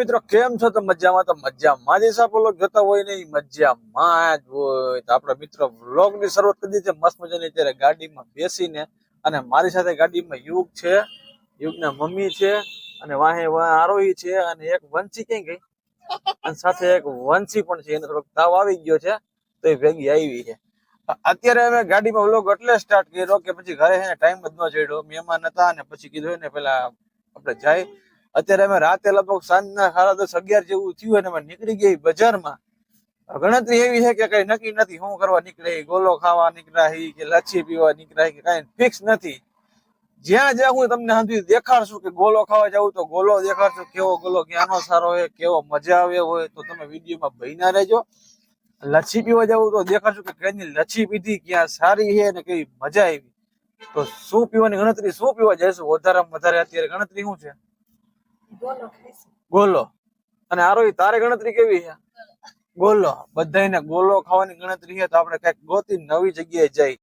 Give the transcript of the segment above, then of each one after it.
મિત્રો, કેમ છો? તો મજામાં તો મજામાં જ. હિસાબ લોક જોતા હોય ને મજામાં જ હોય. તો આપણા મિત્રો વ્લોગની શરૂઆત કરી દીધી મસ્ત મજાની અત્યારે ગાડીમાં બેસીને અને મારી સાથે ગાડીમાં યુગ છે. યુગના મમ્મી છે અને વાહે વાહ આરોહી છે અને એક વંશી ક્યાં ગઈ? અને સાથે એક વંશી પણ છે. એને થોડોક તાવ આવી ગયો છે, તો એ ભેગી આવી છે. અત્યારે અમે ગાડીમાં વ્લોગ એટલે સ્ટાર્ટ કર્યો કે પછી ઘરે ટાઈમ જ ન ચડ્યો. મહેમાન હતા અને પછી કીધું ને પેલા આપણે જાય. અત્યારે અમે રાતે લગભગ સાંજના સાડા દસ, અગિયાર જેવું થયું અને અમે નીકળી ગઈ બજારમાં. ગણતરી એવી છે કે કઈ નક્કી નથી શું કરવા નીકળે ગોલો ખાવા નીકળ્યા કે લચ્છી પીવા નીકળ્યા કે કઈ ફિક્સ નથી. જ્યાં જ્યાં હું તમને સમજી દેખાડશું કે ગોલો ખાવા જાવ તો ગોલો દેખાડશું, કેવો ગોલો, ક્યાંનો સારો હોય, કેવો મજા આવે હોય, તો તમે વિડીયોમાં બહીના રહેજો. લચ્છી પીવા જવું તો દેખાડશું કે કઈની લચ્છી પીધી, ક્યાં સારી છે ને કેવી મજા આવી. તો શું પીવાની ગણતરી, શું પીવા જઈશું? વધારેમાં વધારે અત્યારે ગણતરી શું છે? ગોલો અને આરોહી, તારે ગણતરી કેવી છે? ગોલો. બધાને ગોલો ખાવાની ગણતરી છે, તો આપણે કંઈક ગોતી નવી જગ્યાએ જઈ.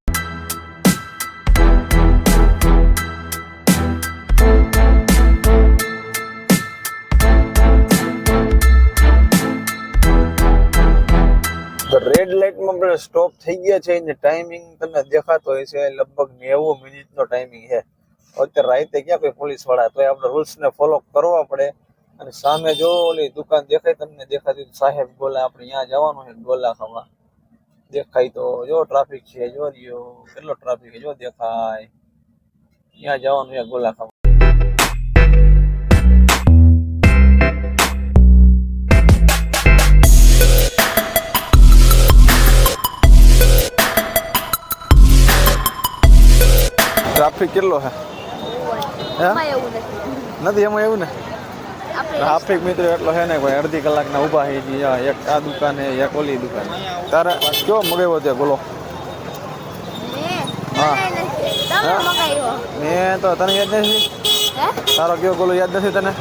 રેડ લાઇટમાં આપણે સ્ટોપ થઈ ગયા છે ને ટાઈમિંગ તમને દેખાતો હોય છે લગભગ નેવું મિનિટ નો ટાઈમિંગ છે. અત્યારે રાતે ક્યાં કોઈ પોલીસવાળા? તો આપણે રૂલ્સ ને ફોલો કરવા પડે. અને સામે જો ઓલી દુકાન દેખાય તમને, દેખાતી સાહેબ ગોલા, આપણે ત્યાં જવાનું છે ગોલા ખાવા. દેખાય તો જો ટ્રાફિક છે, જો રહ્યો. કેટલો ટ્રાફિક છે, જો દેખાય. ત્યાં જવાનું છે ગોલા ખાવા. ટ્રાફિક કેટલો છે? નથી. એમાં એવું ને? ટ્રાફિક મિત્રો એટલો છે ને કોઈ અડધી કલાકના ઊભા છે ગયા એક આ દુકાને એક ઓલી દુકાને. તારે કયો મગાવ્યો તે? બોલો. હા. હા. મેં તો તને યાદ નથી? તારો કેવો ગોલો યાદ નથી તને?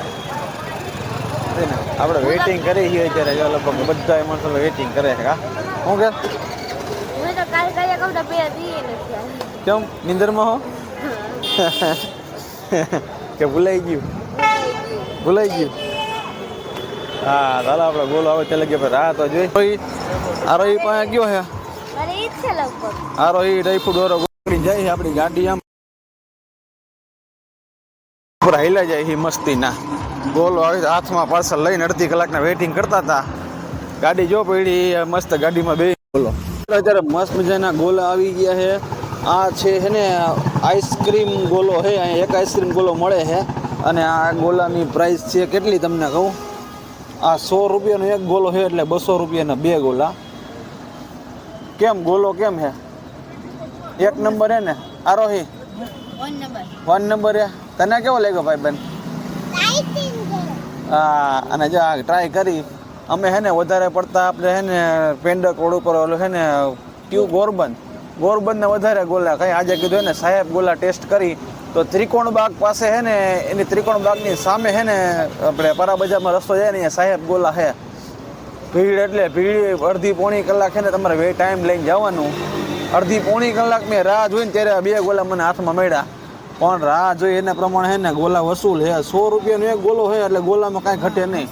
આપણે વેઇટિંગ કરી છીએ અત્યારે જો લગભગ બધા માણસો વેઇટિંગ કરે છે હા? શું કે? કયા. કેમ? નિંદરમાં હો. કે ભૂલાઈ ગયું. ભૂલાઈ ગયું. હા ચાલો આપણે ગોલ આવે ત્યાં લગી રાહ તો જોઈ. આરો ઈ પાસે ગયો લગભગ. આરો ઈ ડ્રાયફ્રૂટ વાળો ગોળી જાય છે આપણી ગાડી આમ. હાઈલા જાય છે મસ્તીના. ગોલ આવે આવી હાથમાં પાર્સલ લઈને અડધી કલાકના વેઇટિંગ કરતા હતા. ગાડી જો પડી મસ્ત ગાડીમાં બે બોલો અત્યારે મસ્ત મજાના ગોલા આવી ગયા છે આ છે હે ને આઈસ્ક્રીમ ગોલો છે અહીંયા એક આઈસ્ક્રીમ ગોલો મળે છે અને આ ગોલાની પ્રાઇસ છે કેટલી તમને કહું? આ સો રૂપિયાનો એક ગોલો છે એટલે બસો રૂપિયાના બે ગોલા. કેમ ગોલો કેમ છે એક નંબર હે ને? આરોહી વન નંબર હે? તને કેવો લાગ્યો ભાઈ બેન? હા અને જો આ ટ્રાય કરી અમે હે ને વધારે પડતા આપણે હે ને પેન્ડક રોડ ઉપર ઓલું હે ને ટ્યુબ ગોરબન ગોરબનને વધારે ગોલા કઈ આજે કીધું હે ને સાહેબ ગોલા ટેસ્ટ કરી. તો ત્રિકોણ બાગ પાસે હે ને, એની ત્રિકોણ બાગની સામે હે ને, આપણે પરાબજારમાં રસ્તો જાય ને સાહેબ ગોલા હે. ભીડ એટલે ભીડ, અડધી પોણી કલાક હે ને, તમારે વે ટાઈમ લઈને જવાનું. અડધી પોણી કલાક મેં રાહ જોઈને ત્યારે બે ગોલા મને હાથમાં મળ્યા. પણ રાહ જોઈ એના પ્રમાણે હે ને, ગોલા વસૂલ હે. સો રૂપિયાનો એક ગોલો છે એટલે ગોલામાં કાંઈ ઘટે નહીં.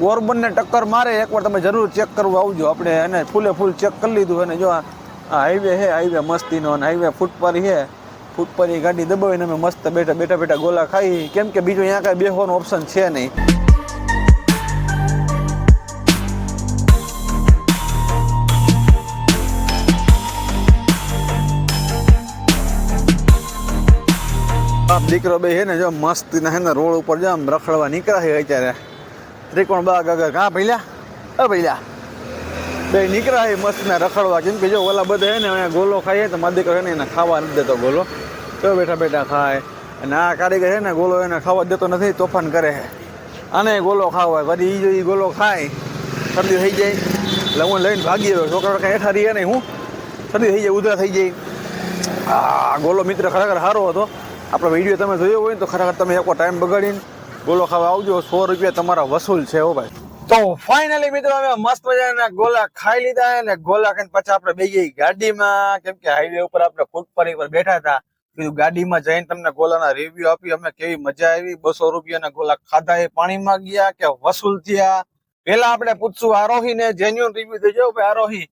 ગોરબનને ટક્કર મારે. એકવાર તમે જરૂર ચેક કરવા આવજો. આપણે એને ફૂલે ફૂલ ચેક કરી લીધું અને જો આ હાઈવે હે હાઈવે મસ્તીનો અને હાઈવે ફૂટ પર હે ફૂટ પર એ ગાડી દબાવીને અમે મસ્ત બેઠા બેઠા બેઠા ગોલા ખાઈ. કેમ કે બીજું અહીંયા કાંઈ બેસવાનો ઓપ્શન છે નહીં. બાપ દીકરો બે હે ને, જો મસ્ત ને, રોડ ઉપર જો આમ રખડવા નીકળ્યા છે અત્યારે. ત્રિકોણ બાગ આગળ. કાં ભૈલા અ ભૈલા બે નીકળ્યા એ મસ્ત ને રખડવા. કેમ કે જો ઓલા બધા ને અહીંયા ગોલો ખાઈએ તો મારા દીકરો એને ખાવા નથી દેતો ગોલો. તો બેઠા બેઠા ખાય. અને આ કારીગર છે ને ગોલો એને ખાવા દેતો નથી, તોફાન કરે છે. આને ગોલો ખાવો હોય પછી એ ઈ ગોલો ખાય, શરદી થઈ જાય. એટલે હું લઈને ભાગી ગયો. છોકરા કાંઈ હેઠા રહીએ નહીં, હું. શરદી થઈ જાય, ઉધરા થઈ જાય. આ ગોલો મિત્ર ખરેખર સારો હતો. આપણો વીડિયો તમે જોયો હોય ને તો ખરેખર તમે એકવાર ટાઈમ બગાડીને ગોલો ખાવા આવજો. સો રૂપિયા તમારા વસૂલ છે હો ભાઈ. તો ફાઇનલી મિત્રો અમે મસ્ત મજાના ગોલા ખાઈ લીધા અને ગોલા ખાઈને પછી આપણે બે ગઈ ગાડીમાં. કેમ કે હાઈવે ઉપર આપણે ફૂટપરી પર બેઠા હતા. કીધું ગાડીમાં જઈને તમને ગોલાના રિવ્યુ આપી અમે કેવી મજા આવી. બસો રૂપિયાના ગોલા ખાધા એ પાણીમાં ગયા કે વસૂલ થયા? પેલા આપણે પૂછશું આરોહી ને જેન્યુઅન રિવ્યુ દેજો ભાઈ આરોહી.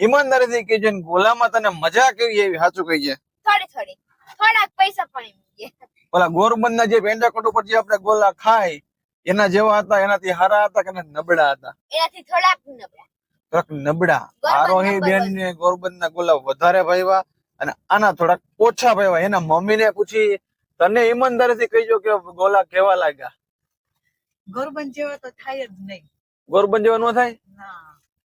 ઈમાનદારીથી કહેજો ને ગોલામાં તને મજા કેવી એવી સાચું કહીએ થોડી થોડી. થોડાક પૈસા પણ એમ ગોરબંધ ના જે પેંડાકોટ ઉપર જે આપણે ગોલા ખાય એના જેવા હતા એનાથી હારા હતા કે નબળા હતા? એનાથી થોડાક નબળા. થોડાક નબળા. ગોરબંધ આરોહી બેન ને ગોરબંધના ગુલાબ વધારે ભાઈવા અને આના થોડાક ઓછા ભાઈવા એના મમ્મીને પૂછી તને ઈમાનદારીથી કહીજો કે ગોલા કેવા લાગ્યા? ગોરબન જેવા તો થાય જ નહીં. ગોરબંધ જેવા ન થાય?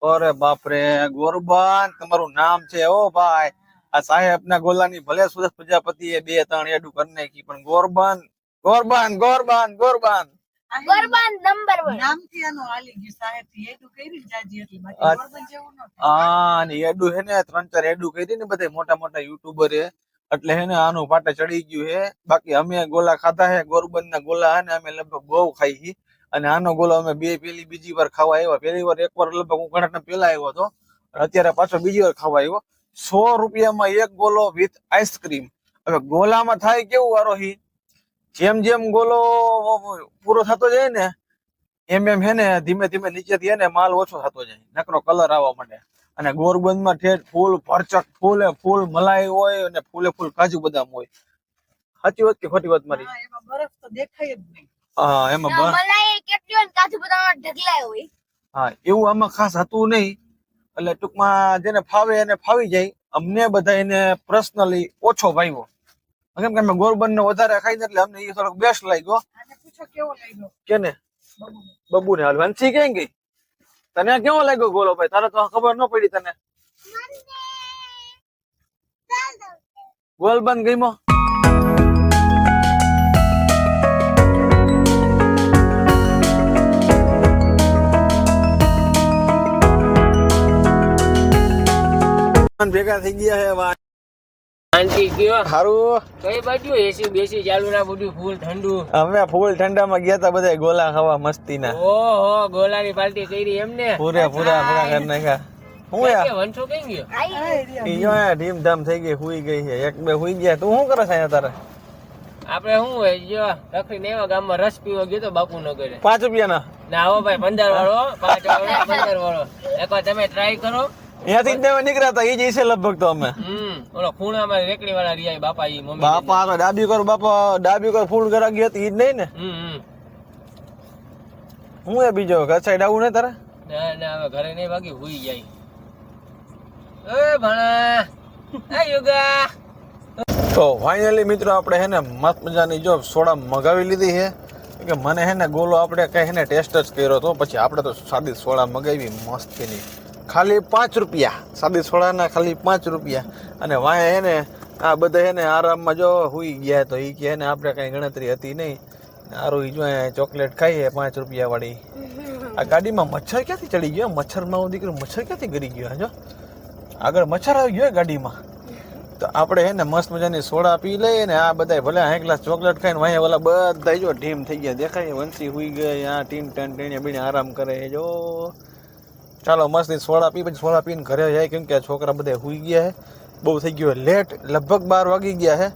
અરે બાપરે ગોરબન તમારું નામ છે ઓ ભાઈ. આ સાહેબ ના ગોલાની ભલે સુરત પ્રજાપતિ એ બે ત્રણ એડું કરી નાખી પણ ગોરબન ગોરબાન ગોરબાન ગોરબન. Garba number one. નામથી આનું આલી ગયું સાહેબ એડુ કરી જાજી એટલે બાકી ગરબાન જેવું ન હા ને એડુ હે ને ત્રણ ચાર એડુ કરી ને બધા મોટા મોટા યુટ્યુબર હે. એટલે હે ને આનું પાટે ચડી ગયું હે. બાકી અમે ગોલા ખાધા હે ગોરબન ના ગોલા હે ને અમે લગભગ બહુ ખાઈ હી. અને આનો ગોલો અમે બે પેલી બીજી વાર ખાવા આવ્યા પેલી વાર એક વાર લગભગ હું ઘણા પેલા આવ્યો હતો. અત્યારે પાછો બીજી વાર ખાવા આવ્યો સો રૂપિયામાં એક ગોલો વિથ આઈસ્ક્રીમ. હવે ગોલામાં થાય કેવું આરોહી જેમ જેમ ગોલો પૂરો થતો જાય ને એમ એમ હે ને ધીમે ધીમે નીચેથી હે ને માલ ઓછો થતો જાય. નકરો કલર આવવા માંડે. અને ગોરબંધમાં ઠેઠ ફૂલ ભરચક ફૂલે ફૂલ મલાઈ હોય અને ફૂલે ફૂલ કાજુ બદામ હોય. સાચી વાત કે ખોટી વાત મારી? એમાં બરફ તો દેખાય જ નહીં. હા એમાં મલાઈ કેટલી હોય કાજુ બદામ ઢગલાય હોય. હા એવું આમાં ખાસ હતું નહીં. એટલે ટૂંકમાં જેને ફાવે એને ફાવી જાય. અમને બધા એને પર્સનલી ઓછો ભાવ્યો. કેમ કે અમે ગોરબન ને વધારે ખાઈ એટલે અમને એ થોડોક બેસ્ટ લાગ્યો. કેવો લાગ્યો? કેને? બબુ ને હાલ વંશી ક્યાં ગઈ? તને કેવો લાગ્યો ગોલો ભાઈ? તારે તો ખબર ન પડી તને. ગોલબંધ ગઈમો ભેગા થઈ ગયા હે વા શાંતિ કયો હારું. કઈ બાજુ? એસી બેસી ચાલુ ના બધું ફૂલ ઠંડુ. અમે ફૂલ ઠંડામાં ગયા તા બધા ગોલા ખાવા મસ્તીના. ઓહો ગોલાની પાર્ટી કરી એમને. પૂરે પૂરા પૂરા કરી નાખ્યા. હું યાર વંશો કઈ ગયો? ઈ જો આ થઈ ગઈ હુઈ ગઈ છે. એક બે હુઈ ગયા. તું શું કરે છે અહીંયા તારે? આપડે શું હોય જો રખડીને એવા ગામમાં રસ પીવા ગયો તો બાપુ ન કરે પાંચ રૂપિયાના? ના હો ભાઈ પંદર વાળો પાંચ વાળો પંદર વાળો. એકવાર તમે ટ્રાય કરો. અહીંયાથી જ તમે નીકળ્યા હતા એ જ છે લગભગ તો અમે. ઓલો ફૂણ અમારી રેકડી વાળા રિયા બાપા ઈ મમ્મી બાપા તો ડાબી કર બાપા ડાબી કર ફૂલ કરા હતી ઈ જ નહીં ને? હું એ બીજો ઘર સાઈડ આવું ને તારે? ના ના હવે ઘરે નહીં ભાગી હુઈ જાય. એ ભણા આ યુગા. તો ફાઇનલી મિત્રો આપણે હે ને મસ્ત મજાની જો સોડા મગાવી લીધી છે. કે મને હે ને ગોલો આપણે કઈ હે ને ટેસ્ટ જ કર્યો તો પછી આપણે તો સાદી સોડા મગાવી મસ્તીની. ખાલી પાંચ રૂપિયા. સાદી સોડાના ખાલી પાંચ રૂપિયા. અને વાંહે હે ને, આ બધા હે ને આરામમાં જો હુઈ ગયા તો એ કહે ને આપણે કાંઈ ગણતરી હતી નહીં. આરો ઈ જો ચોકલેટ ખાઈએ પાંચ રૂપિયાવાળી. આ ગાડીમાં મચ્છર ક્યાંથી ચડી ગયો? મચ્છરમાં હું દીકરો મચ્છર ક્યાંથી ગરી ગયો? જો. આગળ મચ્છર આવી ગયો ગાડીમાં. તો આપણે હે ને મસ્ત મજાની સોડા પી લઈએ ને આ બધા ભલે એક ગ્લાસ ચોકલેટ ખાઈને વાંહે ઓલા બધા જો ઢીમ થઈ ગયા. દેખાય વંશી હુઈ ગઈ, આ ટીમ ટન ટીણે બીને આરામ કરે જો. ચાલો મસ્ત સોડા પી, પછી સોડા પીને ઘરે જાય, કેમ કે છોકરા બધા હુઈ ગયા હે બહુ થઈ ગયો લેટ લગભગ બાર વાગી ગયા હે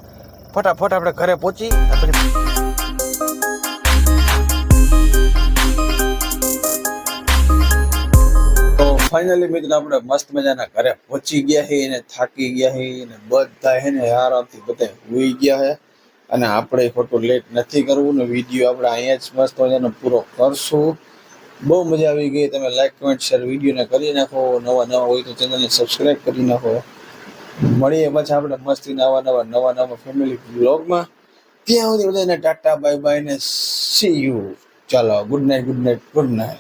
ફટાફટ આપણે ઘરે પહોંચી તો ફાઇનલી મિત્રો આપણે મસ્ત મજાના ઘરે પહોંચી ગયા છે અને થાકી ગયા છે અને બધા હે ને આરામથી બધા હોઈ ગયા છે. અને આપણે ખોટું લેટ નથી કરવું ને વીડિયો આપણે અહીંયા જ મસ્ત મજાનો પૂરો કરશું. બહુ મજા આવી ગઈ. તમે લાઈક કમેન્ટ શેર વિડીયોને કરી નાખો. નવા નવા હોય તો ચેનલને સબસ્ક્રાઈબ કરી નાખો. મળીએ પછી આપણે મસ્તી નવા નવા નવા નવા ફેમિલી બ્લોગમાં ત્યાં સુધી બધાને ટાટા બાય બાય ને સી યુ ચાલો good night good night good night